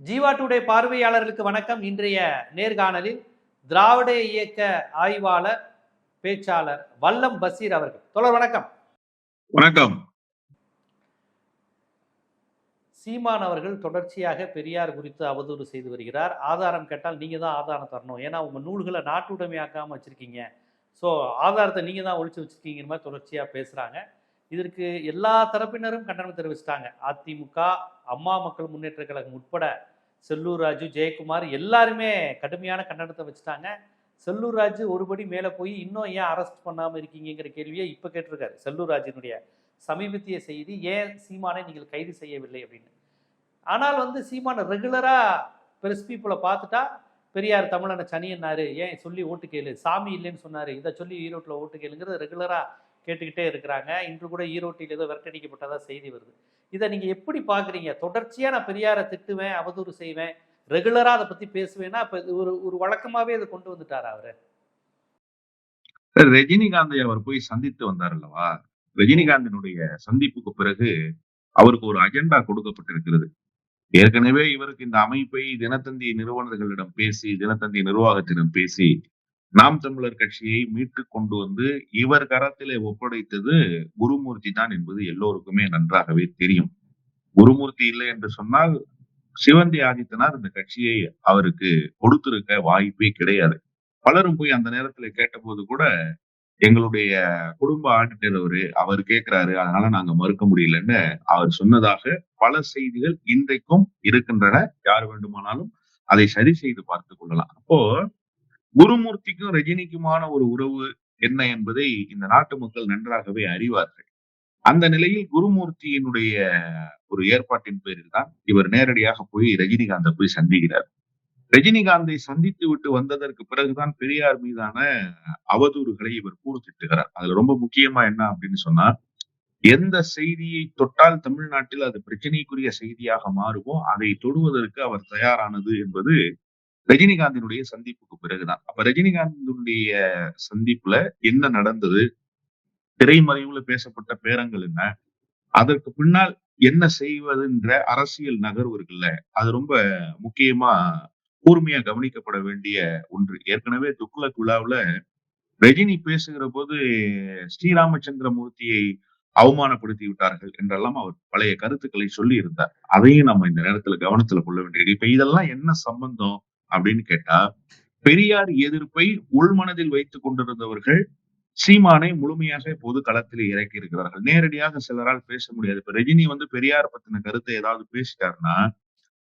Jeeva today பார்வையாளர்களுக்கு வணக்கம். இன்றைய நேர்காணலில் திராவிட இயக்க ஆய்வாளர் பேச்சாளர் வல்லம் பசீர் அவர்கள். தொடர் வணக்கம். வணக்கம். சீமான் அவர்கள் தொடர்ச்சியாக பெரியார் குறித்து அவதூறு செய்து வருகிறார். ஆதாரம் கேட்டால் நீங்க தான் ஆதாரம் தரணும். ஏன்னா உங்க நூல்களை நாட்டுடைமையாக்காம வச்சிருக்கீங்க. ஸோ ஆதாரத்தை நீங்க தான் ஒழிச்சு வச்சிருக்கீங்கிற மாதிரி தொடர்ச்சியா பேசுறாங்க. இதற்கு எல்லா தரப்பினரும் கண்டனம் தெரிவிச்சிட்டாங்க. அதிமுக அம்மா மக்கள் முன்னேற்ற கழகம் உட்பட செல்லூர் ராஜு ஜெயக்குமார் எல்லாருமே கடுமையான கண்டனத்தை வச்சுட்டாங்க. செல்லூர் ராஜு ஒருபடி மேலே போய் இன்னும் ஏன் அரெஸ்ட் பண்ணாமல் இருக்கீங்கிற கேள்வியை இப்போ கேட்டிருக்காரு செல்லூர் ராஜினுடைய சமீபத்திய செய்தி. ஏன் சீமானை நீங்கள் கைது செய்யவில்லை அப்படின்னு. ஆனால் வந்து சீமானை ரெகுலராக பிரஸ் பீப்புளை பார்த்துட்டா பெரியார் தமிழனை சனியன்னாரு ஏன் சொல்லி ஓட்டு கேளு சாமி இல்லைன்னு சொன்னார். இதை சொல்லி ஈரோட்டில் ஓட்டு கேளுங்கிறது ரெகுலராக கேட்டுக்கிட்டே இருக்கிறாங்க. இன்று கூட ஈரோட்டில் ஏதோ விரட்டடிக்கப்பட்டதாக செய்தி வருது. இதை நீங்க எப்படி பாக்குறீங்க தொடர்ச்சியா நான் பெரியாரை திட்டுவேன் அவதூறு செய்வேன் ரெகுலராக அதை பத்தி பேசுவேன்னா இப்போ ஒரு ஒரு வழக்கமாவே அதை கொண்டு வந்துட்டாரா அவர்? ரஜினிகாந்தை அவர் போய் சந்தித்து வந்தார் அல்லவா? ரஜினிகாந்தினுடைய சந்திப்புக்கு பிறகு அவருக்கு ஒரு அஜெண்டா கொடுக்கப்பட்டிருக்கிறது. ஏற்கனவே இவருக்கு இந்த அமைப்பை தினத்தந்தி நிறுவனர்களிடம் பேசி தினத்தந்தி நிர்வாகத்திடம் பேசி நாம் தமிழர் கட்சியை மீட்டு கொண்டு வந்து இவர் கரத்திலே ஒப்படைத்தது குருமூர்த்தி தான் என்பது எல்லோருக்குமே நன்றாகவே தெரியும். குருமூர்த்தி இல்லை என்று சொன்னால் சிவந்தி ஆதித்தனார் இந்த கட்சியை அவருக்கு கொடுத்திருக்க வாய்ப்பே கிடையாது. பலரும் போய் அந்த நேரத்துல கேட்டபோது கூட எங்களுடைய குடும்ப ஆடிட்டர் அவரு அவர் கேட்கிறாரு அதனால நாங்க மறுக்க முடியலன்னு அவர் சொன்னதாக பல செய்திகள் இன்றைக்கும் இருக்கின்றன. யார் வேண்டுமானாலும் அதை சரி செய்து பார்த்து கொள்ளலாம். அப்போ குருமூர்த்திக்கும் ரஜினிக்குமான ஒரு உறவு என்ன என்பதை இந்த நாட்டு மக்கள் நன்றாகவே அறிவார்கள். அந்த நிலையில் குருமூர்த்தியினுடைய ஒரு ஏற்பாட்டின் பேரில் தான் இவர் நேரடியாக போய் ரஜினிகாந்தை போய் சந்திக்கிறார். ரஜினிகாந்தை சந்தித்து விட்டு வந்ததற்கு பிறகுதான் பெரியார் மீதான அவதூறுகளை இவர் கூறுத்திட்டுகிறார் அதுல ரொம்ப முக்கியமா என்ன அப்படின்னு சொன்னா எந்த செய்தியை தொட்டால் தமிழ்நாட்டில் அது பிரச்சனைக்குரிய செய்தியாக மாறுமோ அதை தொடுவதற்கு அவர் தயாரானது என்பது ரஜினிகாந்தினுடைய சந்திப்புக்கு பிறகுதான். அப்ப ரஜினிகாந்தினுடைய சந்திப்புல என்ன நடந்தது? திரைமறைவுல பேசப்பட்ட பேரங்கள் என்ன? அதற்கு பின்னால் என்ன செய்வதுன்ற அரசியல் நகர்வு இருக்குல்ல அது ரொம்ப முக்கியமா கூர்மையா கவனிக்கப்பட வேண்டிய ஒன்று. ஏற்கனவே துக்ளக் விழாவுல ரஜினி பேசுகிற போது ஸ்ரீராமச்சந்திர மூர்த்தியை அவமானப்படுத்தி விட்டார்கள் என்றெல்லாம் அவர் பழைய கருத்துக்களை சொல்லி இருந்தார் அதையும் நம்ம இந்த நேரத்துல கவனத்துல கொள்ள வேண்டியது இப்ப இதெல்லாம் என்ன சம்பந்தம்? அப்படின்னு கேட்டா பெரியார் எதிர்ப்பை உள்மனதில் வைத்துக் கொண்டிருந்தவர்கள் சீமானை முழுமையாக பொது களத்தில் இறக்கி இருக்கிறார்கள். நேரடியாக சிலரால் பேச முடியாது. இப்ப ரஜினி வந்து பெரியார் பத்தின கருத்தை ஏதாவது பேசிட்டாருன்னா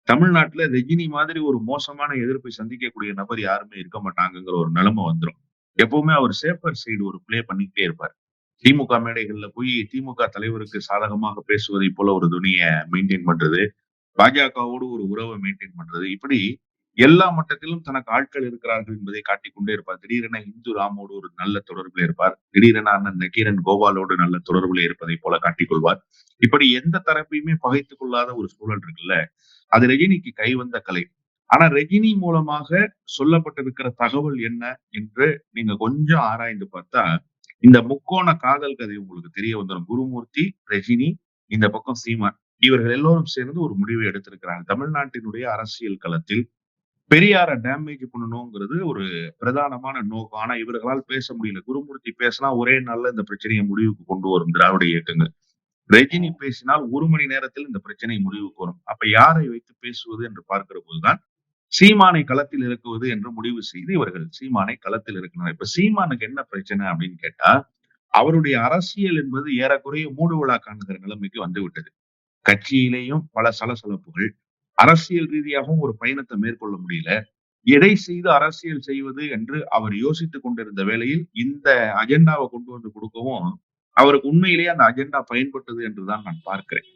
தமிழ்நாட்டுல ரஜினி மாதிரி ஒரு மோசமான எதிர்ப்பை சந்திக்கக்கூடிய நபர் யாருமே இருக்க மாட்டாங்கிற ஒரு நிலைமை வந்துடும் எப்பவுமே அவர் சேஃபர் சைடு ஒரு பிளே பண்ணிக்கிட்டே இருப்பார். திமுக மேடைகள்ல போய் திமுக தலைவருக்கு சாதகமாக பேசுவதை போல ஒரு துணியை மெயின்டைன் பண்றது பாஜகவோடு ஒரு உறவை மெயின்டைன் பண்றது இப்படி எல்லா மட்டத்திலும் தனக்கு ஆட்கள் இருக்கிறார்கள் என்பதை காட்டிக்கொண்டே இருப்பார். திடீரென இந்து ராமோடு ஒரு நல்ல தொடர்பில் இருப்பார். திடீரென அண்ணன் நக்கீரன் கோபாலோடு நல்ல தொடர்பில் இருப்பதை போல காட்டிக்கொள்வார். இப்படி எந்த தரப்பையுமே பகைத்துக் கொள்ளாத ஒரு சூழல் இருக்குல்ல? அது ரஜினிக்கு கைவந்த கலை. ஆனா ரஜினி மூலமாக சொல்லப்பட்டிருக்கிற தகவல் என்ன என்று நீங்க கொஞ்சம் ஆராய்ந்து பார்த்தா இந்த முக்கோண காதல் கதை உங்களுக்கு தெரிய வந்துடும் குருமூர்த்தி ரஜினி இந்த பக்கம் சீமான் இவர்கள் எல்லோரும் சேர்ந்து ஒரு முடிவை எடுத்திருக்கிறாங்க. தமிழ்நாட்டினுடைய அரசியல் களத்தில் பெரியார டேமேஜ் பண்ணணுங்கிறது ஒரு பிரதானமான நோக்கம். ஆனா இவர்களால் பேச முடியல. குருமூர்த்தி பேசினா ஒரே நாள்ல இந்த பிரச்சனையை முடிவுக்கு கொண்டு வரும் திராவிட இயக்கங்கள். ரஜினி பேசினால் ஒரு மணி நேரத்தில் இந்த பிரச்சனை முடிவுக்கு வரும். அப்ப யாரை வைத்து பேசுவது என்று பார்க்கிற போதுதான் சீமானை களத்தில் இறக்குவது என்று முடிவு செய்து இவர்கள் சீமானை களத்தில் இருக்கிறார் இப்ப சீமானுக்கு என்ன பிரச்சனை அப்படின்னு கேட்டா அவருடைய அரசியல் என்பது ஏறக்குறைய மூடு விழா காணுகிற நிலைமைக்கு வந்துவிட்டது கட்சியிலேயும் பல சலசலப்புகள் அரசியல் ரீதியாகவும் ஒரு பயணத்தை மேற்கொள்ள முடியல. எதை செய்து அரசியல் செய்வது என்று அவர் யோசித்துக் கொண்டிருந்த வேளையில் இந்த அஜெண்டாவை கொண்டு வந்து கொடுக்கவும் அவருக்கு உண்மையிலேயே அந்த அஜெண்டா பயன்பட்டது என்றுதான் நான் பார்க்கிறேன்.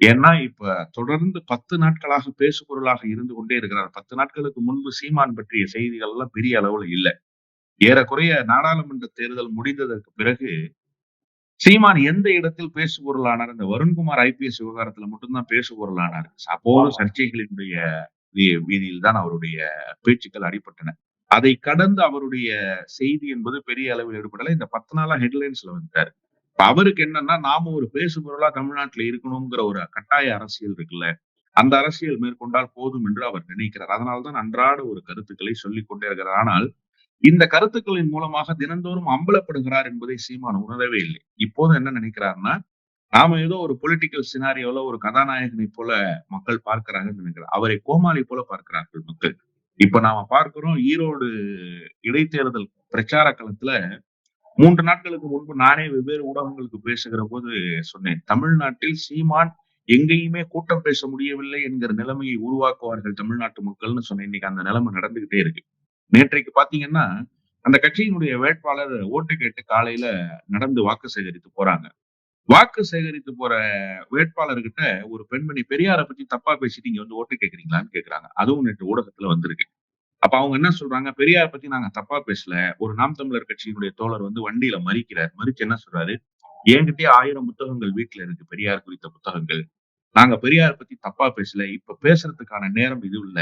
ஏன்னா இப்ப தொடர்ந்து பத்து நாட்களாக பேசு பொருளாக இருந்து கொண்டே இருக்கிறார். பத்து நாட்களுக்கு முன்பு சீமான் பற்றிய செய்திகள் எல்லாம் பெரிய அளவுல இல்ல. ஏறக்குறைய நாடாளுமன்ற தேர்தல் முடிந்ததற்கு பிறகு சீமான் எந்த இடத்தில் பேசு பொருளானார்? இந்த வருண்குமார் ஐபிஎஸ் விவகாரத்துல மட்டும்தான் பேசு பொருளானார். அப்போது சர்ச்சைகளினுடைய வீதியில் தான் அவருடைய பேச்சுக்கள் அடிபட்டன. அதை கடந்து அவருடைய செய்தி என்பது பெரிய அளவில் ஈடுபடல இந்த பத்து நாளா ஹெட்லைன்ஸ்ல வந்துட்டாரு. அவருக்கு என்னன்னா நாம ஒரு பேசு பொருளா தமிழ்நாட்டுல இருக்கணுங்கிற ஒரு கட்டாய அரசியல் இருக்குல்ல. அந்த அரசியல் மேற்கொண்டால் போதும் என்று அவர் நினைக்கிறார். அதனால்தான் அன்றாட ஒரு கருத்துக்களை சொல்லிக் கொண்டே இருக்கிறார். ஆனால் இந்த கருத்துக்களின் மூலமாக தினந்தோறும் அம்பலப்படுகிறார் என்பதை சீமான் உணரவே இல்லை. இப்போது என்ன நினைக்கிறாருன்னா நாம ஏதோ ஒரு பொலிட்டிக்கல் சினாரியோல ஒரு கதாநாயகனை போல மக்கள் பார்க்கிறாங்கன்னு நினைக்கிறார். அவரை கோமாளி போல பார்க்கிறார்கள் மக்கள். இப்ப நாம பார்க்கிறோம் ஈரோடு இடைத்தேர்தல் பிரச்சார களத்துல மூன்று நாட்களுக்கு முன்பு நானே வெவ்வேறு ஊடகங்களுக்கு பேசுகிற போது சொன்னேன் தமிழ்நாட்டில் சீமான் எங்கேயுமே கூட்டம் பேச முடியவில்லை என்கிற நிலைமையை உருவாக்குவார்கள் தமிழ்நாட்டு மக்கள்னு சொன்னேன். இன்னைக்கு அந்த நிலைமை நடந்துகிட்டே இருக்கு. நேற்றைக்கு பாத்தீங்கன்னா அந்த கட்சியினுடைய வேட்பாளர் ஓட்டு கேட்டு காலையில நடந்து வாக்கு சேகரித்து போறாங்க. வாக்கு சேகரித்து போற வேட்பாளர்கிட்ட ஒரு பெண்மணி பெரியாரை பத்தி தப்பா பேசிட்டு இங்க வந்து ஓட்டு கேக்குறீங்களான்னு கேக்குறாங்க. அதுவும் நேற்று ஊடகத்துல வந்திருக்கு. அப்ப அவங்க என்ன சொல்றாங்க? பெரியார் பத்தி நாங்க தப்பா பேசல. ஒரு நாம் தமிழர் கட்சியினுடைய தோழர் வந்து வண்டியில மறிக்கிறார். மறிச்சு என்ன சொல்றாரு? என்கிட்டயே ஆயிரம் புத்தகங்கள் வீட்டுல இருக்கு. பெரியார் குறித்த புத்தகங்கள். நாங்க பெரியார் பத்தி தப்பா பேசல. இப்ப பேசுறதுக்கான நேரம் இது இல்ல.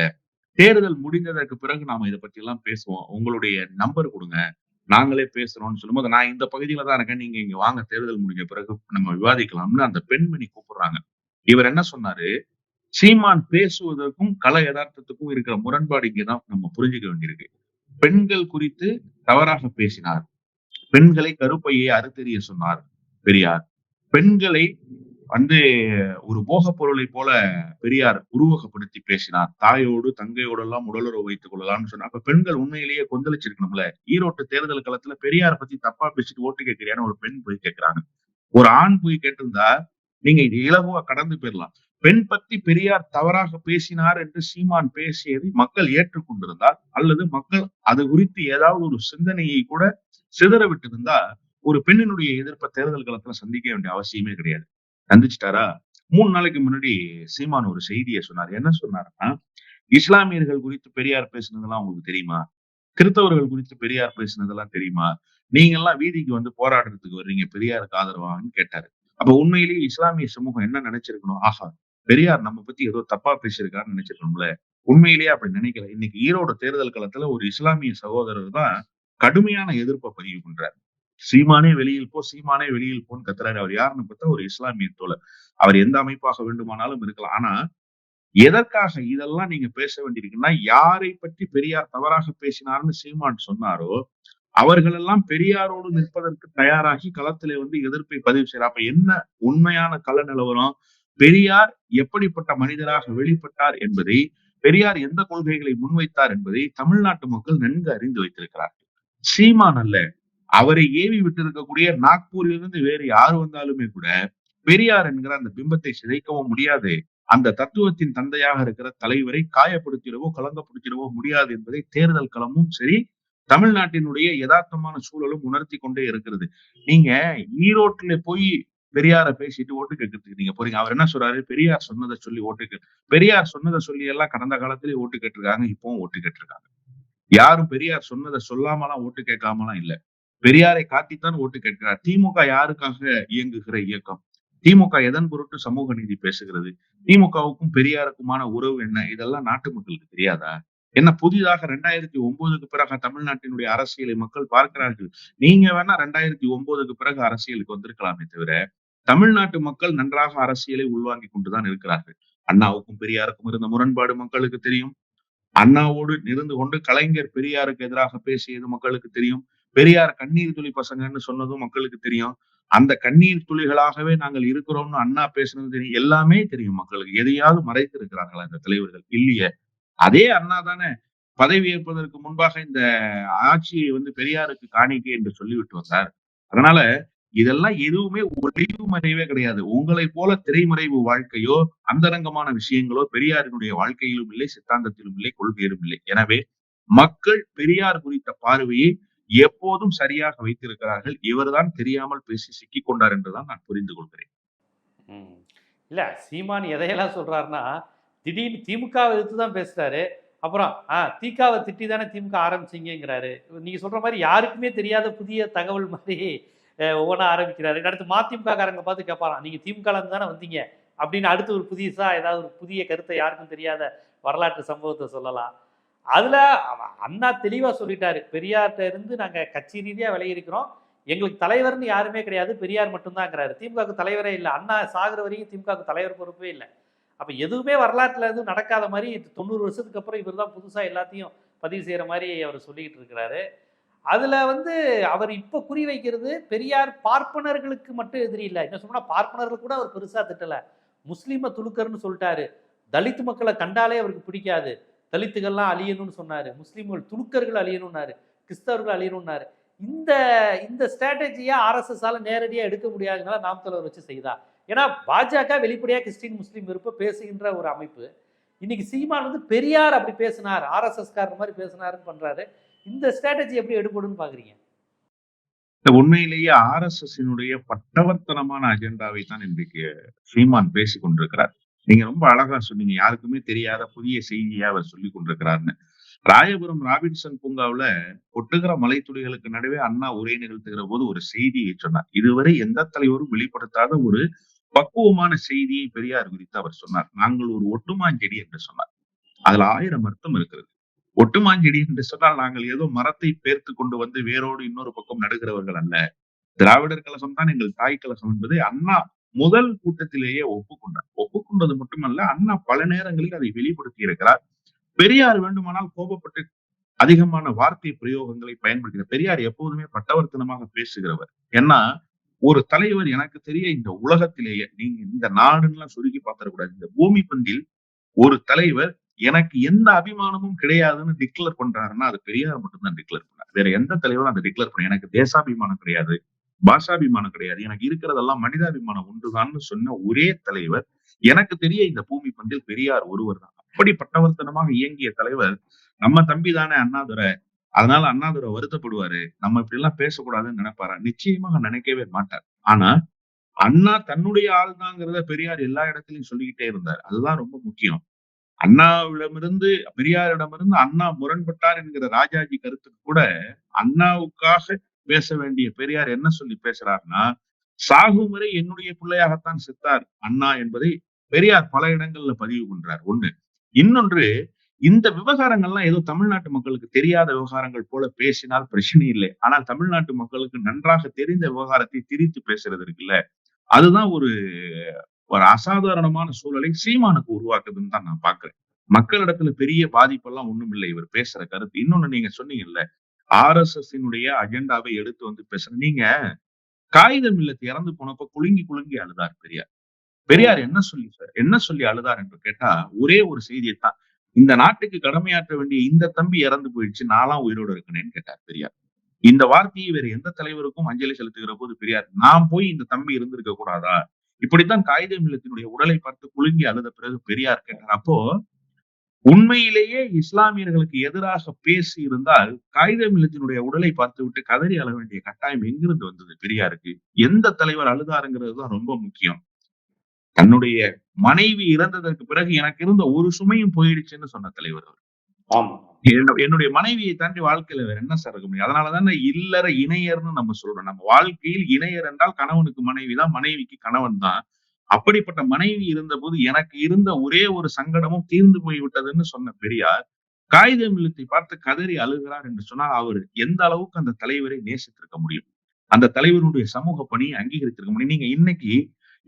தேர்தல் முடிந்ததற்கு பிறகு நாம இதை பத்தி எல்லாம் பேசுவோம். உங்களுடைய நம்பர் கொடுங்க. நாங்களே பேசுறோம்னு சொல்லும்போது நான் இந்த பகுதியில தான் இருக்கேன். நீங்க இங்க வாங்க. தேர்தல் முடிஞ்ச பிறகு நம்ம விவாதிக்கலாம்னு அந்த பெண்மணி கூப்பிடுறாங்க. இவர் என்ன சொன்னாரு? சீமான் பேசுவதற்கும் கல யதார்த்தத்துக்கும் இருக்கிற முரண்பாடு இங்கதான் நம்ம புரிஞ்சுக்க வேண்டியிருக்கு. பெண்கள் குறித்து தவறாக பேசினார். பெண்களை கருப்பையை அறுத்தெறிய சொன்னார். பெரியார். பெண்களை வந்து ஒரு போகப் பொருளை போல பெரியார் உருவகப்படுத்தி பேசினார். தாயோடு தங்கையோடு எல்லாம் உடலுறவு வைத்துக் கொள்ளலாம்னு சொன்னா அப்ப பெண்கள் உண்மையிலேயே கொந்தளிச்சிருக்கணும்ல? ஈரோட்டு தேர்தல் களத்துல பெரியார் பத்தி தப்பா பேசிட்டு ஓட்டு கேட்கிறியான்னு ஒரு பெண் போய் கேட்கிறாங்க. ஒரு ஆண் போய் கேட்டிருந்தா நீங்க இது இலகுவா கடந்து போயிடலாம். பெண் பத்தி பெரியார் தவறாக பேசினார் என்று சீமான் பேசியதை மக்கள் ஏற்றுக்கொண்டிருந்தால் அல்லது மக்கள் அது குறித்து ஏதாவது ஒரு சிந்தனையை கூட சிதற விட்டிருந்தா ஒரு பெண்ணினுடைய எதிர்ப்பை தேர்தல் களத்துல சந்திக்க வேண்டிய அவசியமே கிடையாது. சந்திச்சிட்டாரா மூணு நாளைக்கு முன்னாடி சீமான் ஒரு செய்தியை சொன்னார். என்ன சொன்னாருன்னா இஸ்லாமியர்கள் குறித்து பெரியார் பேசுனதெல்லாம் உங்களுக்கு தெரியுமா? கிறிஸ்தவர்கள் குறித்து பெரியார் பேசினதெல்லாம் தெரியுமா? நீங்க எல்லாம் வீதிக்கு வந்து போராடுறதுக்கு வர்றீங்க. பெரியாருக்கு ஆதரவான்னு கேட்டாரு. அப்ப உண்மையிலேயே இஸ்லாமிய சமூகம் என்ன நினைச்சிருக்கணும்? ஆஹா பெரியார் நம்ம பத்தி ஏதோ தப்பா பேசியிருக்காருன்னு நினைச்சிருக்கணும்ல. உண்மையிலேயே அப்படி நினைக்கல. இன்னைக்கு ஈரோடு தேர்தல் களத்துல ஒரு இஸ்லாமிய சகோதரர் தான் கடுமையான எதிர்ப்பை பதிவு பண்றாரு. சீமானே வெளியில் போ சீமானே வெளியில் போன்னு கத்துறாரு. அவர் யாருன்னு பார்த்தா ஒரு இஸ்லாமிய தோழர். அவர் எந்த அமைப்பாக வேண்டுமானாலும் இருக்கலாம். ஆனா எதற்காக இதெல்லாம் நீங்க பேச வேண்டியிருக்குன்னா யாரை பற்றி பெரியார் தவறாக பேசினார்னு சீமான் சொன்னாரோ அவர்களெல்லாம் பெரியாரோடு நிற்பதற்கு தயாராகி களத்திலே வந்து எதிர்ப்பை பதிவு செய்யறார் அப்ப என்ன உண்மையான கள நிலவரம்? பெரியார் எப்படிப்பட்ட மனிதராக வெளிப்பட்டார் என்பதை பெரியார் எந்த கொள்கைகளை முன்வைத்தார் என்பதை தமிழ்நாட்டு மக்கள் நன்கு அறிந்து வைத்திருக்கிறார்கள். சீமான் அல்ல. அவரை ஏவி விட்டிருக்கக்கூடிய நாக்பூரிலிருந்து வேறு யார் வந்தாலுமே கூட பெரியார் என்கிற அந்த பிம்பத்தை சிதைக்கவும் முடியாது. அந்த தத்துவத்தின் தந்தையாக இருக்கிற தலைவரை காயப்படுத்திடவோ கலங்கப்படுத்திடவோ முடியாது என்பதை தேர்தல் களமும் சரி தமிழ்நாட்டினுடைய யதார்த்தமான சூழலும் உணர்த்தி கொண்டே இருக்கிறது. நீங்க ஈரோட்டுல போய் பெரியார பேசிட்டு ஓட்டு கேட்கறதுக்கு நீங்க போறீங்க. அவர் என்ன சொல்றாரு? பெரியார் சொன்னதை சொல்லி ஓட்டு கே பெரியார் சொன்னதை சொல்லி எல்லாம் கடந்த காலத்திலேயே ஓட்டு கேட்டிருக்காங்க இப்பவும் ஓட்டு கேட்டிருக்காங்க. யாரும் பெரியார் சொன்னதை சொல்லாமலாம் ஓட்டு கேட்காமலாம் இல்ல. பெரியாரை காட்டித்தான் ஓட்டு கேட்கிறார். திமுக யாருக்காக இயங்குகிற இயக்கம்? திமுக எதன் பொருட்டு சமூக நீதி பேசுகிறது? திமுகவுக்கும் பெரியாருக்குமான உறவு என்ன? இதெல்லாம் நாட்டு மக்களுக்கு தெரியாதா? என்ன புதிதாக ரெண்டாயிரத்தி ஒன்பதுக்கு பிறகு தமிழ்நாட்டினுடைய அரசியலை மக்கள் பார்க்கிறார்கள். நீங்க வேணா ரெண்டாயிரத்தி ஒன்பதுக்கு பிறகு அரசியலுக்கு வந்திருக்கலாமே தவிர தமிழ்நாட்டு மக்கள் நன்றாக அரசியலை உள்வாங்கி கொண்டுதான் இருக்கிறார்கள். அண்ணாவுக்கும் பெரியாருக்கும் இருந்த முரண்பாடு மக்களுக்கு தெரியும். அண்ணாவோடு இருந்து கொண்டு கலைஞர் பெரியாருக்கு எதிராக பேசியது மக்களுக்கு தெரியும். பெரியார் கண்ணீர் துளி பசங்கன்னு சொன்னதும் மக்களுக்கு தெரியும். அந்த கண்ணீர் துளிகளாகவே நாங்கள் இருக்கிறோம்னு அண்ணா பேசுனது தெரியும். எல்லாமே தெரியும் மக்களுக்கு. எதையாவது மறைத்து இருக்கிறார்களா இந்த தலைவர்கள்? இல்லையே. அதே அண்ணா தானே பதவி ஏற்பதற்கு முன்பாக இந்த ஆட்சியை வந்து பெரியாருக்கு காணிக்கை என்று சொல்லிவிட்டு வந்தார். அதனால இதெல்லாம் எதுவுமே ஒளிவு மறைவே கிடையாது. உங்களை போல திரைமறைவு வாழ்க்கையோ அந்தரங்கமான விஷயங்களோ பெரியாரினுடைய வாழ்க்கையிலும் இல்லை சித்தாந்தத்திலும் இல்லை கொள்கையிலும் இல்லை. எனவே மக்கள் பெரியார் குறித்த பார்வையை எப்போதும் சரியாக வைத்திருக்கிறார்கள். இவர்தான் தெரியாமல் பேசி சிக்கிக் கொண்டார் என்றுதான் நான் புரிந்து கொள்கிறேன். இல்ல சீமான் எதையெல்லாம் சொல்றாருன்னா திடீர்னு திமுகவை எடுத்து தான் பேசுறாரு. அப்புறம் ஆ திகாவை திட்டி தானே திமுக ஆரம்பிச்சிங்கிறாரு நீங்க சொல்ற மாதிரி யாருக்குமே தெரியாத புதிய தகவல் மாதிரி ஒவ்வொன்றா ஆரம்பிக்கிறாரு. அடுத்து மதிமுக காரங்க பார்த்து கேட்பாராம் நீங்க திமுக தானே வந்தீங்க? அப்படின்னு அடுத்து ஒரு புதுசா ஏதாவது ஒரு புதிய கருத்தை யாருக்கும் தெரியாத வரலாற்று சம்பவத்தை சொல்லலாம். அதில் அண்ணா தெளிவாக சொல்லிட்டாரு. பெரியார்கிட்ட இருந்து நாங்கள் கட்சி ரீதியாக விளையிருக்கிறோம் எங்களுக்கு தலைவர்னு யாருமே கிடையாது. பெரியார் மட்டும்தாங்கிறாரு. திமுகவுக்கு தலைவரே இல்லை. அண்ணா சாகிற வரைக்கும் திமுகவுக்கு தலைவர் பொறுப்பே இல்லை. அப்போ எதுவுமே வரலாற்றில் எதுவும் நடக்காத மாதிரி தொண்ணூறு வருஷத்துக்கு அப்புறம் இவர் தான் புதுசாக எல்லாத்தையும் பதிவு செய்கிற மாதிரி அவர் சொல்லிக்கிட்டு இருக்கிறாரு. அதில் வந்து அவர் இப்போ குறி வைக்கிறது பெரியார் பார்ப்பனர்களுக்கு மட்டும் எதிரி இல்லை. என்ன சொன்னால் பார்ப்பனர்கள் கூட அவர் பெருசாக திட்டலை. முஸ்லீமை துலுக்கர்னு சொல்லிட்டாரு. தலித் மக்களை கண்டாலே அவருக்கு பிடிக்காது. தலித்துகள்லாம் அழியணும்னு சொன்னார். முஸ்லீம்கள் துணுக்கர்கள் அழியணும்னாரு. கிறிஸ்தவர்கள் அழியணும்னாரு. இந்த இந்த ஸ்ட்ராட்டஜியை ஆர்எஸ்எஸ்ஸால் நேரடியாக எடுக்க முடியாதனால நாம் தலைவர் வச்சு செய்தா. ஏன்னா பாஜக வெளிப்படையாக கிறிஸ்டின் முஸ்லீம் விருப்ப பேசுகின்ற ஒரு அமைப்பு. இன்னைக்கு சீமான் வந்து பெரியார் அப்படி பேசினார். ஆர்எஸ்எஸ்காரர் மாதிரி பேசினாருன்னு பண்றாரு. இந்த ஸ்ட்ராட்டஜி எப்படி எடுபடுன்னு பாக்குறீங்க? இந்த உண்மையிலேயே ஆர்எஸ்எஸ்ஸினுடைய பட்டவர்த்தனமான அஜெண்டாவை தான் இன்றைக்கு சீமான் பேசிக் கொண்டிருக்கிறார் நீங்க ரொம்ப அழகா சொன்னீங்க. யாருக்குமே தெரியாத புதிய செய்தியா அவர் சொல்லி கொண்டிருக்கிறாருன்னு ராயபுரம் ராபின்சன் பூங்காவுல ஒட்டுகிற மலைத்துளிகளுக்கு நடுவே அண்ணா உரை நிகழ்த்துகிற போது ஒரு செய்தியை சொன்னார். இதுவரை எந்த தலைவரும் வெளிப்படுத்தாத ஒரு பக்குவமான செய்தியை பெரியார் குறித்து அவர் சொன்னார். நாங்கள் ஒரு ஒட்டுமாஞ்செடி என்று சொன்னார். அதுல ஆயிரம் அர்த்தம் இருக்கிறது. ஒட்டுமாஞ்செடி என்று சொன்னால் நாங்கள் ஏதோ மரத்தை பேர்த்து கொண்டு வந்து வேரோடு இன்னொரு பக்கம் நடுகிறவர்கள் அல்ல. திராவிடர் கழகம் தான் எங்கள் தாய் கழகம் என்பதை அண்ணா முதல் கூட்டத்திலேயே ஒப்புக்கொண்டார். ஒப்புக்கொண்டது மட்டுமல்ல அண்ணா பல நேரங்களில் அதை வெளிப்படுத்தி இருக்கிறார். பெரியார் வேண்டுமானால் கோபப்பட்டு அதிகமான வார்த்தை பிரயோகங்களை பயன்படுத்தினார். பெரியார் எப்போதுமே பட்டவர்த்தனமாக பேசுகிறவர். ஏன்னா ஒரு தலைவர் எனக்கு தெரிய இந்த உலகத்திலேயே நீங்க இந்த நாடுன்னு சுருக்கி பார்த்துடக்கூடாது. இந்த பூமி பந்தில் ஒரு தலைவர் எனக்கு எந்த அபிமானமும் கிடையாதுன்னு டிக்ளேர் பண்றாருன்னா அது பெரியார் மட்டும்தான் டிக்ளேர் பண்ணார். வேற எந்த தலைவரும் அதை டிக்ளேர் பண்ண எனக்கு தேசாபிமானம் கிடையாது. பாஷாபிமானம் கிடையாது. எனக்கு இருக்கிறதெல்லாம் மனிதாபிமானம் ஒன்றுதான்னு சொன்ன ஒரே தலைவர் எனக்கு தெரிய இந்த பூமி பந்தில் பெரியார் ஒருவர் தான். அப்படி பட்டவர்த்தனமாக இயங்கிய தலைவர் நம்ம தம்பி தானே அண்ணாதுரை. அதனால அண்ணாதுரை வருத்தப்படுவாரு. நம்ம இப்படி எல்லாம் பேசக்கூடாதுன்னு நினைப்பாரா? நிச்சயமாக நினைக்கவே மாட்டார். ஆனா அண்ணா தன்னுடைய ஆள் தாங்கிறத பெரியார் எல்லா இடத்துலயும் சொல்லிக்கிட்டே இருந்தார். அதுதான் ரொம்ப முக்கியம். அண்ணாவிடமிருந்து பெரியாரிடமிருந்து அண்ணா முரண்பட்டார் என்கிற ராஜாஜி கருத்துக்கு கூட அண்ணாவுக்காக பேச வேண்டிய பெரியார் என்ன சொல்லி பேசுறாருன்னா சாகும் வரை என்னுடைய பிள்ளையாகத்தான் செத்தார் அண்ணா என்பதை பெரியார் பல இடங்கள்ல பதிவு பண்றார். ஒண்ணு. இன்னொன்று இந்த விவகாரங்கள்லாம் ஏதோ தமிழ்நாட்டு மக்களுக்கு தெரியாத விவகாரங்கள் போல பேசினால் பிரச்சனை இல்லை. ஆனால் தமிழ்நாட்டு மக்களுக்கு நன்றாக தெரிந்த விவகாரத்தை திரித்து பேசுறது இருக்குல்ல அதுதான் ஒரு ஒரு அசாதாரணமான சூழலை சீமானுக்கு உருவாக்குதுன்னு தான் நான் பாக்குறேன் மக்களிடத்துல பெரிய பாதிப்பெல்லாம் ஒண்ணும் இல்லை இவர் பேசுற கருத்து. இன்னொன்னு நீங்க சொன்னீங்கல்ல ஆர் எஸ் எஸ் அஜெண்டாவை எடுத்து வந்து பேசுற நீங்க காகிதம் இல்லத்து இறந்து போனப்ப குலுங்கி குலுங்கி அழுதார் பெரியார். பெரியார் என்ன சொல்லி என்ன சொல்லி அழுதார் என்று கேட்டா ஒரே ஒரு செய்தியை தான். இந்த நாட்டுக்கு கடமையாற்ற வேண்டிய இந்த தம்பி இறந்து போயிடுச்சு நான்லாம் உயிரோடு இருக்கிறேன்னு கேட்டார் பெரியார். இந்த வார்த்தையை வேற எந்த தலைவருக்கும் அஞ்சலி செலுத்துகிற போது பெரியார் நான் போய் இந்த தம்பி இருந்திருக்க கூடாதா? இப்படித்தான் காகித மில்லத்தினுடைய உடலை பார்த்து குலுங்கி அழுத பிறகு பெரியார் கேட்டார். அப்போ உண்மையிலேயே இஸ்லாமியர்களுக்கு எதிராக பேசி இருந்தால் காகித மில்லத்தினுடைய உடலை பார்த்து விட்டு கதறி அழ வேண்டிய கட்டாயம் எங்கிருந்து வந்தது? பெரியாருக்கு. எந்த தலைவர் அழுதாருங்கிறது தான் ரொம்ப முக்கியம். தன்னுடைய மனைவி இறந்ததற்கு பிறகு எனக்கு இருந்த ஒரு சுமையும் போயிடுச்சுன்னு சொன்ன தலைவர் அவர். ஆமா. என்னுடைய மனைவியை தாண்டி வாழ்க்கையில வேற என்ன சார் இருக்க முடியும்? அதனாலதான் இல்லற இணையர்னு நம்ம சொல்றோம். நம்ம வாழ்க்கையில் இணையர் என்றால் கணவனுக்கு மனைவி தான் மனைவிக்கு கணவன் தான். அப்படிப்பட்ட மனைவி இருந்த போது எனக்கு இருந்த ஒரே ஒரு சங்கடமும் தீர்ந்து போய்விட்டதுன்னு சொன்ன பெரியார் காகித மில்லத்தை பார்த்து கதறி அழுகிறார் என்று சொன்னால் அவர் எந்த அளவுக்கு அந்த தலைவரை நேசித்திருக்க முடியும்? அந்த தலைவருடைய சமூக பணியை அங்கீகரித்திருக்க முடியும்? நீங்க இன்னைக்கு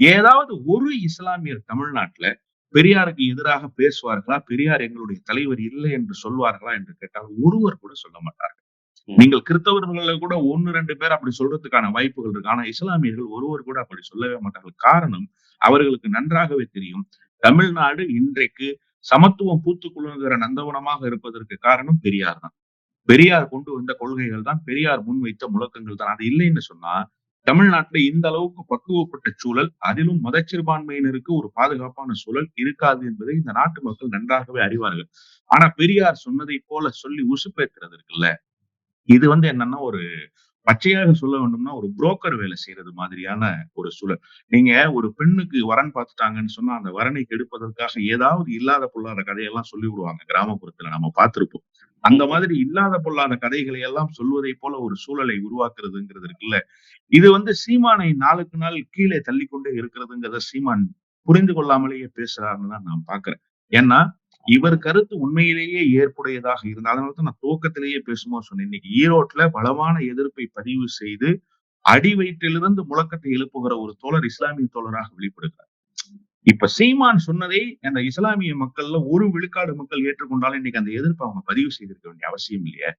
ஏதாவது ஒரு இஸ்லாமியர் தமிழ்நாட்டுல பெரியாருக்கு எதிராக பேசுவார்களா? பெரியார் எங்களுடைய தலைவர் இல்லை என்று சொல்வார்களா என்று கேட்டால் ஒருவர் கூட சொல்ல மாட்டார்கள். நீங்கள் கிறிஸ்தவர்கள கூட ஒன்னு ரெண்டு பேர் அப்படி சொல்றதுக்கான வாய்ப்புகள் இருக்கு. ஆனா இஸ்லாமியர்கள் ஒருவர் கூட அப்படி சொல்லவே மாட்டார்கள். காரணம் அவர்களுக்கு நன்றாகவே தெரியும். தமிழ்நாடு இன்றைக்கு சமத்துவம் பூத்து குழுங்குகிற நந்தவனமாக இருப்பதற்கு காரணம் பெரியார் தான். பெரியார் கொண்டு வந்த கொள்கைகள் தான் பெரியார் முன்வைத்த முழக்கங்கள் தான். அது இல்லைன்னு சொன்னா தமிழ்நாட்டுல இந்த அளவுக்கு பக்குவப்பட்ட சூழல் அதிலும் மதச்சிறுபான்மையினருக்கு ஒரு பாதுகாப்பான சூழல் இருக்காது என்பதை இந்த நாட்டு மக்கள் நன்றாகவே அறிவார்கள். ஆனா பெரியார் சொன்னதை போல சொல்லி உசுப்பேற்கிறது இருக்குல்ல? இது வந்து என்னன்னா ஒரு பச்சையாக சொல்ல வேண்டும்னா ஒரு புரோக்கர் வேலை செய்யறது மாதிரியான ஒரு சூழல். நீங்க ஒரு பெண்ணுக்கு வரன் பார்த்துட்டாங்கன்னு சொன்னா அந்த வரனை கெடுப்பதற்காக ஏதாவது இல்லாத பொல்லாத கதையெல்லாம் சொல்லி விடுவாங்க கிராமப்புறத்துல நம்ம பார்த்திருப்போம். அந்த மாதிரி இல்லாத பொல்லாத கதைகளை எல்லாம் சொல்வதை போல ஒரு சூழலை உருவாக்குறதுங்கிறது இருக்குல்ல. இது வந்து சீமானை நாளுக்கு நாள் கீழே தள்ளி கொண்டே இருக்கிறதுங்கிறத சீமான் புரிந்து கொள்ளாமலேயே பேசுறாருன்னு தான் நான் பாக்குறேன் ஏன்னா இவர் கருத்து உண்மையிலேயே ஏற்புடையதாக இருந்தால் அதனால தான் நான் துவக்கத்திலேயே பேசும்போது சொன்னேன். இன்னைக்கு ஈரோட்டுல பலமான எதிர்ப்பை பதிவு செய்து அடி வயிற்றிலிருந்து முழக்கத்தை எழுப்புகிற ஒரு தோழர் இஸ்லாமிய தோழராக வெளிப்படுகிறார். இப்ப சீமான் சொன்னதை அந்த இஸ்லாமிய மக்கள்ல ஒரு விழுக்காடு மக்கள் ஏற்றுக்கொண்டாலும் இன்னைக்கு அந்த எதிர்ப்பு அவங்க பதிவு செய்திருக்க வேண்டிய அவசியம் இல்லையே.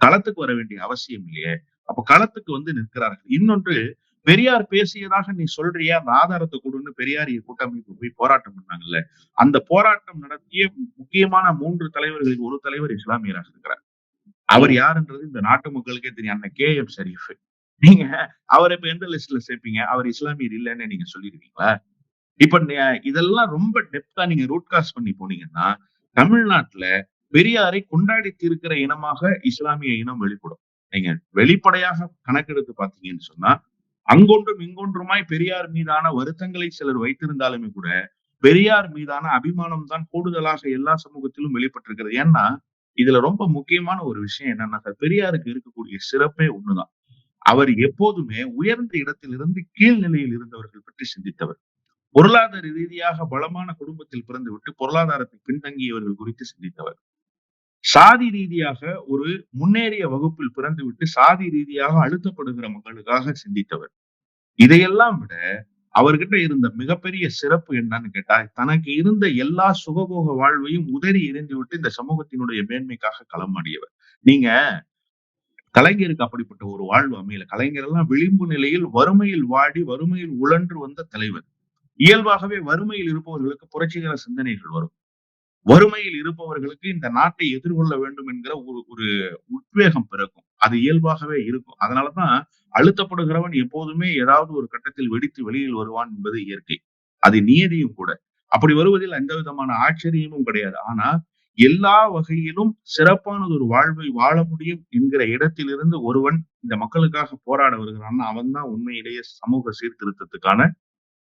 களத்துக்கு வர வேண்டிய அவசியம் இல்லையே. அப்ப களத்துக்கு வந்து நிற்கிறார்கள். இன்னொன்று பெரியார் பேசியதாக நீ சொல்றிய? அந்த ஆதாரத்தை கொடுன்னு பெரியார் கூட்டமைப்பு போய் போராட்டம் பண்ணாங்கல்ல. அந்த போராட்டம் நடத்திய முக்கியமான மூன்று தலைவர்களில் ஒரு தலைவர் இஸ்லாமியராக இருக்கிறார் அவர் யாருன்றது இந்த நாட்டு மக்களுக்கே தெரியும். அந்த கே எம் ஷரீஃப். நீங்க அவரை இப்ப எந்த லிஸ்ட்ல சேர்ப்பீங்க அவர் இஸ்லாமியர் இல்லைன்னு நீங்க சொல்லிருக்கீங்களா? இப்ப இதெல்லாம் ரொம்ப டெப்தா நீங்க ரூட் காஸ் பண்ணி போனீங்கன்னா தமிழ்நாட்டுல பெரியாரை கொண்டாடி தீர்க்கிற இனமாக இஸ்லாமிய இனம் வெளிப்படும். நீங்க வெளிப்படையாக கணக்கெடுத்து பாத்தீங்கன்னு சொன்னா அங்கொன்றும் இங்கொன்றுமாய் பெரியார் மீதான வருத்தங்களை சிலர் வைத்திருந்தாலுமே கூட பெரியார் மீதான அபிமானம் தான் கூடுதலாக எல்லா சமூகத்திலும் வெளிப்பட்டிருக்கிறது. ஏன்னா இதுல ரொம்ப முக்கியமான ஒரு விஷயம் என்னன்னா சார் பெரியாருக்கு இருக்கக்கூடிய சிறப்பே ஒண்ணுதான். அவர் எப்போதுமே உயர்ந்த இடத்திலிருந்து கீழ்நிலையில் இருந்தவர்கள் பற்றி சிந்தித்தவர். பொருளாதார ரீதியாக பலமான குடும்பத்தில் பிறந்து விட்டு பொருளாதாரத்தை பின்தங்கியவர்கள் குறித்து சிந்தித்தவர். சாதி ரீதியாக ஒரு முன்னேறிய வகுப்பில் பிறந்துவிட்டு சாதி ரீதியாக அழுத்தப்படுகிற மக்களுக்காக சிந்தித்தவர். இதையெல்லாம் விட அவர்கிட்ட இருந்த மிகப்பெரிய சிறப்பு என்னன்னு கேட்டா தனக்கு இருந்த எல்லா சுகபோக வாழ்வையும் உதறி எரிந்து விட்டு இந்த சமூகத்தினுடைய மேன்மைக்காக களமாடியவர். நீங்க கலைஞருக்கு அப்படிப்பட்ட ஒரு வாழ்வு அமையல. கலைஞர் எல்லாம் விளிம்பு நிலையில் வறுமையில் வாடி வறுமையில் உழன்று வந்த தலைவர். இயல்பாகவே வறுமையில் இருப்பவர்களுக்கு புரட்சிகர சிந்தனைகள் வரும். வறுமையில் இருப்பவர்களுக்கு இந்த நாட்டை எதிர்கொள்ள வேண்டும் என்கிற ஒரு ஒரு உத்வேகம் பிறக்கும். அது இயல்பாகவே இருக்கும். அதனாலதான் அழுத்தப்படுகிறவன் எப்போதுமே ஏதாவது ஒரு கட்டத்தில் வெடித்து வெளியில் வருவான் என்பது இயற்கை. அது நியதியும் கூட. அப்படி வருவதில் எந்த விதமான ஆச்சரியமும் கிடையாது. ஆனா எல்லா வகையிலும் சிறப்பானது ஒரு வாழ்வை வாழ முடியும் என்கிற இடத்திலிருந்து ஒருவன் இந்த மக்களுக்காக போராட வருகிறான்னா அவன் தான் உண்மையிலேயே சமூக சீர்திருத்தத்துக்கான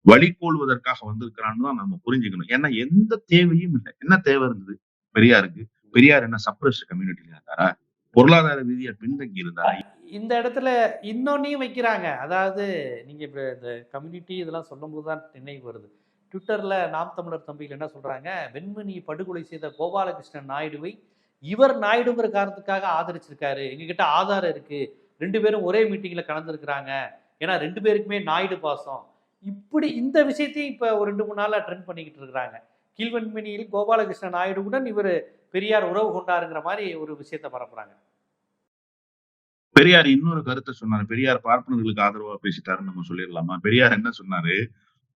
வழிகோள்வதற்காக வந்திருக்கிறான்னு தான் நம்ம புரிஞ்சுக்கணும். ஏன்னா எந்த தேவையும் இல்லை. என்ன தேவை இருந்தது? பெரியாருக்கு. பெரியார் என்ன சப்ரஸ்ட் கம்யூனிட்டில இருந்தாரா? பொருளாதார ரீதியா பின்தங்கி இருந்தாரா? இந்த இடத்துல இன்னொன்னையும் வைக்கிறாங்க. அதாவது நீங்க இப்ப இந்த கம்யூனிட்டி இதெல்லாம் சொல்லும்போது தான் நினைவு வருது. ட்விட்டர்ல நாம் தமிழர் தம்பிகள் என்ன சொல்றாங்க? வெண்மணி படுகொலை செய்த கோபாலகிருஷ்ணன் நாயுடுவை இவர் நாயுடுங்கிற காரணத்துக்காக ஆதரிச்சிருக்காரு. எங்ககிட்ட ஆதாரம் இருக்கு. ரெண்டு பேரும் ஒரே மீட்டிங்ல கலந்துருக்கிறாங்க. ஏன்னா ரெண்டு பேருக்குமே நாயுடு பாசம். இப்படி இந்த விஷயத்தையும் இப்ப ஒரு ரெண்டு மூணு நாளாக ட்ரெண்ட் பண்ணிக்கிட்டு இருக்கிறாங்க. கீழ்வன்மினியில் கோபாலகிருஷ்ணன் நாயுடுவுடன் இவர் பெரியார் உறவு கொண்டாருங்கிற மாதிரி ஒரு விஷயத்த பரப்புறாங்க. பெரியார் இன்னொரு கருத்தை சொன்னாரு. பெரியார் பார்ப்பனர்களுக்கு ஆதரவா பேசிட்டாருன்னு நம்ம சொல்லிடலாமா? பெரியார் என்ன சொன்னாரு?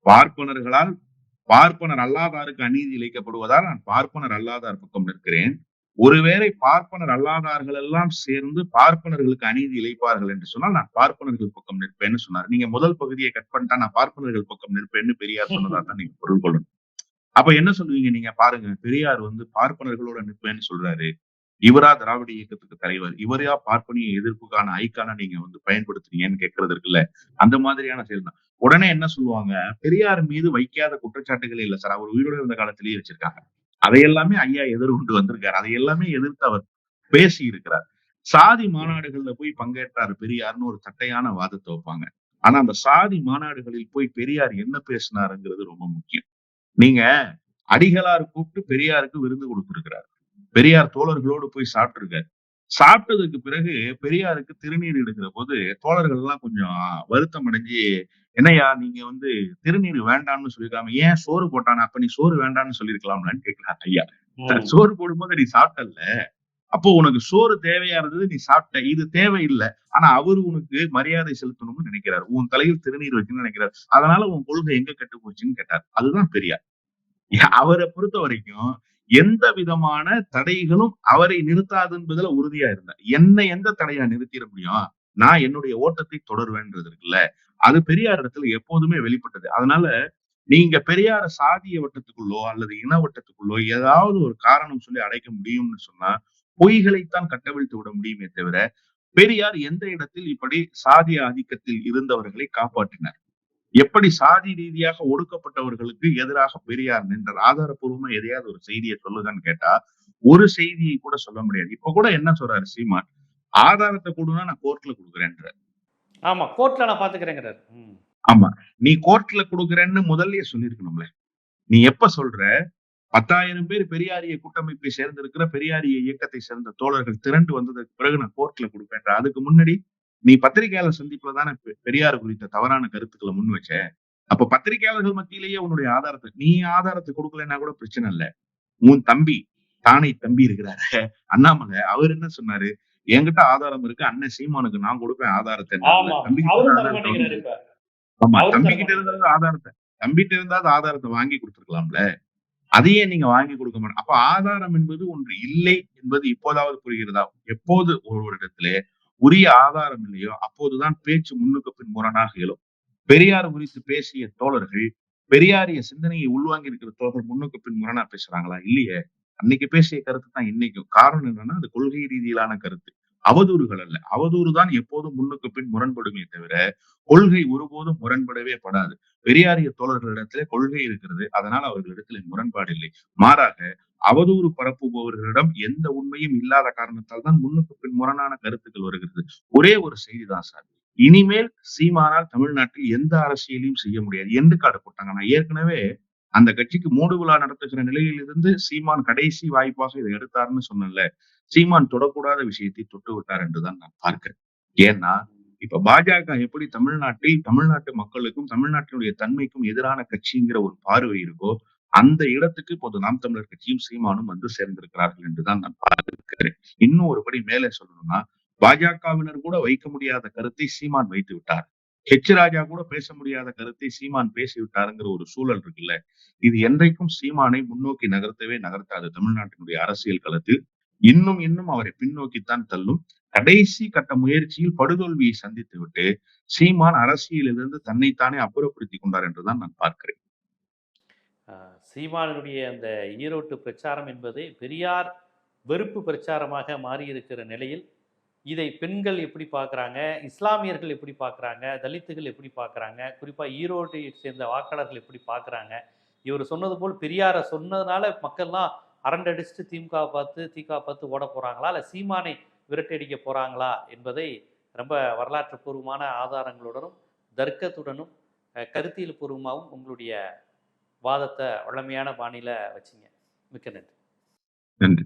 பார்ப்பனர்களால் பார்ப்பனர் அல்லாதாருக்கு அநீதி இழைக்கப்படுவதால் நான் பார்ப்பனர் அல்லாதார் பக்கம் நிற்கிறேன். ஒருவேளை பார்ப்பனர் அல்லாதார்கள் எல்லாம் சேர்ந்து பார்ப்பனர்களுக்கு அநீதி இழைப்பார்கள் என்று சொன்னால் நான் பார்ப்பனர்கள் பக்கம் நிற்பேன்னு சொன்னார். நீங்க முதல் பகுதியை கட் பண்ணிட்டா நான் பார்ப்பனர்கள் பக்கம் நிற்பேன்னு பெரியார் சொன்னதா தான் நீங்க பொருள் கொள்ளணும். அப்ப என்ன சொல்லுவீங்க நீங்க? பாருங்க பெரியார் வந்து பார்ப்பனர்களோட நிற்பேன்னு சொல்றாரு. இவரா திராவிட இயக்கத்துக்கு தலைவர். இவரையா பார்ப்பனிய எதிர்ப்புக்கான ஐக்கான நீங்க வந்து பயன்படுத்துறீங்கன்னு கேட்கறது இருக்குல்ல? அந்த மாதிரியான செயல் தான். உடனே என்ன சொல்லுவாங்க? பெரியார் மீது வைக்காத குற்றச்சாட்டுகள் இல்ல சார். அவர் உயிரோடு இருந்த காலத்திலேயே வச்சிருக்காங்க. அதையெல்லாமே ஐயா எதிர்கொண்டு வந்திருக்காரு. அதை எல்லாமே எதிர்த்து அவர் பேசி இருக்கிறார் சாதி மாநாடுகள்ல போய் பங்கேற்றார். பெரியார்னு ஒரு தட்டையான வாதத்தை வைப்பாங்க. ஆனா அந்த சாதி மாநாடுகளில் போய் பெரியார் என்ன பேசினாருங்கிறது ரொம்ப முக்கியம். நீங்க அடிகளார் கூப்பிட்டு பெரியாருக்கு விருந்து கொடுத்திருக்கிறார். பெரியார் தோழர்களோடு போய் சாப்பிட்டிருக்காரு. சாப்பிட்டதுக்கு பிறகு பெரியாருக்கு திருநீர் எடுக்கிற போது தோழர்கள் எல்லாம் கொஞ்சம் வருத்தம் அடைஞ்சு என்னய்யா நீங்க வந்து திருநீர் வேண்டாம்னு சொல்லிருக்காம ஏன் சோறு போட்டானா? அப்ப நீ சோறு வேண்டாம்னு சொல்லிருக்கலாம்லான்னு கேட்கிறார் ஐயா. சோறு போடும்போது நீ சாப்பிட்டல்ல. அப்போ உனக்கு சோறு தேவையா இருந்தது நீ சாப்பிட்ட. இது தேவையில்லை. ஆனா அவரு உனக்கு மரியாதை செலுத்தணும்னு நினைக்கிறார். உன் தலையில் திருநீர் வைக்கணும்னு நினைக்கிறார். அதனால உன் கொள்கை எங்க கெட்டு போச்சுன்னு கேட்டார். அதுதான் பெரியார். அவரை பொறுத்த வரைக்கும் எந்த விதமான தடைகளும் அவரை நிறுத்தாது என்பதுல உறுதியா இருந்தார். என்னை எந்த தடையா நிறுத்திட முடியும்? நான் என்னுடைய ஓட்டத்தை தொடருவேன்றது இருக்குல்ல அது பெரியார் இடத்துல எப்போதுமே வெளிப்பட்டது. அதனால நீங்க பெரியார சாதிய வட்டத்துக்குள்ளோ அல்லது இன வட்டத்துக்குள்ளோ ஏதாவது ஒரு காரணம் சொல்லி அடைக்க முடியும்னு சொன்னா பொய்களைத்தான் கட்டவிழ்த்து விட முடியுமே தவிர பெரியார் எந்த இடத்தில் இப்படி சாதிய ஆதிக்கத்தில் இருந்தவர்களை காப்பாற்றினார்? எப்படி சாதி ரீதியாக ஒடுக்கப்பட்டவர்களுக்கு எதிராக பெரியார் நின்றார்? ஆதாரப்பூர்வமா எதையாவது ஒரு செய்தியை சொல்லுதான்னு கேட்டா ஒரு செய்தியை கூட சொல்ல முடியாது. இப்ப கூட என்ன சொல்றாரு சீமான்? ஆதாரத்தை கொடுனா நான் கோர்ட்ல கொடுக்குறேன்ற ஆமா கோர்ட்ல நான் பாத்துக்கிறேங்கிறாரு. ஆமா நீ கோர்ட்ல கொடுக்குறேன்னு முதல்லயே சொல்லிருக்கணும்ல நீ எப்ப சொல்ற? பத்தாயிரம் பேர் பெரியாரிய கூட்டமைப்பை சேர்ந்திருக்கிற பெரியாரிய இயக்கத்தை சேர்ந்த தோழர்கள் திரண்டு வந்ததுக்கு பிறகு நான் கோர்ட்ல கொடுப்பேன்ற. அதுக்கு முன்னாடி நீ பத்திரிகையாளர் சந்திப்புல தானே பெ- பெரியார் குறித்த தவறான கருத்துக்களை முன் வச்ச. அப்ப பத்திரிகையாளர்கள் மத்தியிலேயே உன்னுடைய ஆதாரத்தை நீ ஆதாரத்தை கொடுக்கலன்னா கூட பிரச்சனை இல்ல. உன் தம்பி தானே தம்பி இருக்கிறாரு. அண்ணாமலை அவர் என்ன சொன்னாரு? என்கிட்ட ஆதாரம் இருக்கு. அண்ணன் சீமானுக்கு நான் கொடுப்பேன் ஆதாரத்தை. ஆமா. தம்பி கிட்ட அவரும் தர ஆதாரத்தை. தம்பிட்ட இருந்தாவது ஆதாரத்தை வாங்கி கொடுத்துருக்கலாம்ல. அதையே நீங்க வாங்கி கொடுக்க மாட்டோம் அப்ப ஆதாரம் என்பது ஒன்று இல்லை என்பது இப்போதாவது புரிகிறதா? எப்போது ஒருவரிடத்திலே உரிய ஆதாரம் இல்லையோ அப்போதுதான் பேச்சு முன்னுக்கு பின் முரணாக எழும். பெரியார் குறித்து பேசிய தோழர்கள் பெரியாரிய சிந்தனையை உள்வாங்கி இருக்கிற தோழர்கள் முன்னுக்கு பின் முரணா பேசுறாங்களா? இல்லையே. அன்னைக்கு பேசிய கருத்து தான் இன்னைக்கும். காரணம் என்னன்னா அது கொள்கை ரீதியிலான கருத்து. அவதூறுகள் அல்ல. அவதூறு தான் எப்போதும் முன்னுக்கு பின் முரண்படுமே தவிர கொள்கை ஒருபோதும் முரண்படவே படாது. பெரியாரிய தோழர்களிடத்திலே கொள்கை இருக்கிறது. அதனால் அவர்களிடத்தில் முரண்பாடு இல்லை. மாறாக அவதூறு பரப்புபவர்களிடம் எந்த உண்மையும் இல்லாத காரணத்தால் தான் முன்னுக்கு பின் முரணான கருத்துக்கள் வருகிறது. ஒரே ஒரு செய்தி தான் சார். இனிமேல் சீமானால் தமிழ்நாட்டில் எந்த அரசியலையும் செய்ய முடியாது. எந்த காடு போட்டாங்க. நான் ஏற்கனவே அந்த கட்சிக்கு மூடு விழா நடத்துகிற நிலையிலிருந்து சீமான் கடைசி வாய்ப்பாக இதை எடுத்தார்னு சொன்னல சீமான் தொடக்கூடாத விஷயத்தை தொட்டு விட்டார் என்றுதான் நான் பார்க்கிறேன். ஏன்னா இப்ப பாஜக எப்படி தமிழ்நாட்டில் தமிழ்நாட்டு மக்களுக்கும் தமிழ்நாட்டினுடைய தன்மைக்கும் எதிரான கட்சிங்கிற ஒரு பார்வை இருக்கோ அந்த இடத்துக்கு இப்போது நாம் தமிழர் கட்சியும் சீமானும் வந்து சேர்ந்திருக்கிறார்கள் என்றுதான் நான் பார்க்கிறேன். இன்னும் ஒருபடி மேலே சொல்லணும்னா பாஜகவினர் கூட வைக்க முடியாத கருத்தை சீமான் வைத்து விட்டார். ஹெச் ராஜா கூட பேச முடியாத கருத்தை சீமான் பேசிவிட்டாருங்கிற ஒரு சூழல் இருக்குல்ல. இது என்றைக்கும் சீமானை முன்னோக்கி நகர்த்தவே நகர்த்தாது. தமிழ்நாட்டினுடைய அரசியல் களத்தில் இன்னும் இன்னும் அவரை பின்னோக்கித்தான் தள்ளும். கடைசி கட்ட முயற்சியில் படுதோல்வியை சந்தித்து விட்டு சீமான் அரசியலிலிருந்து தன்னைத்தானே அப்புறப்படுத்தி கொண்டார் என்றுதான் நான் பார்க்கிறேன். ஆஹ் சீமானுடைய அந்த ஈரோட்டு பிரச்சாரம் என்பது பெரியார் வெறுப்பு பிரச்சாரமாக மாறியிருக்கிற நிலையில் இதை பெண்கள் எப்படி பார்க்குறாங்க? இஸ்லாமியர்கள் எப்படி பார்க்குறாங்க? தலித்துகள் எப்படி பார்க்குறாங்க? குறிப்பாக ஈரோட்டை சேர்ந்த வாக்காளர்கள் எப்படி பார்க்குறாங்க? இவர் சொன்னது போல் பெரியாரை சொன்னதுனால மக்கள்லாம் அரண்டடிச்சுட்டு திமுக பார்த்து திக பார்த்து ஓட போகிறாங்களா இல்லை சீமானை விரட்டடிக்க போகிறாங்களா என்பதை ரொம்ப வரலாற்று பூர்வமான ஆதாரங்களுடனும் தர்க்கத்துடனும் கருத்தியல் பூர்வமாகவும் உங்களுடைய வாதத்தை வளமையான பாணியில் வச்சிங்க. மிக்க நன்றி. நன்றி.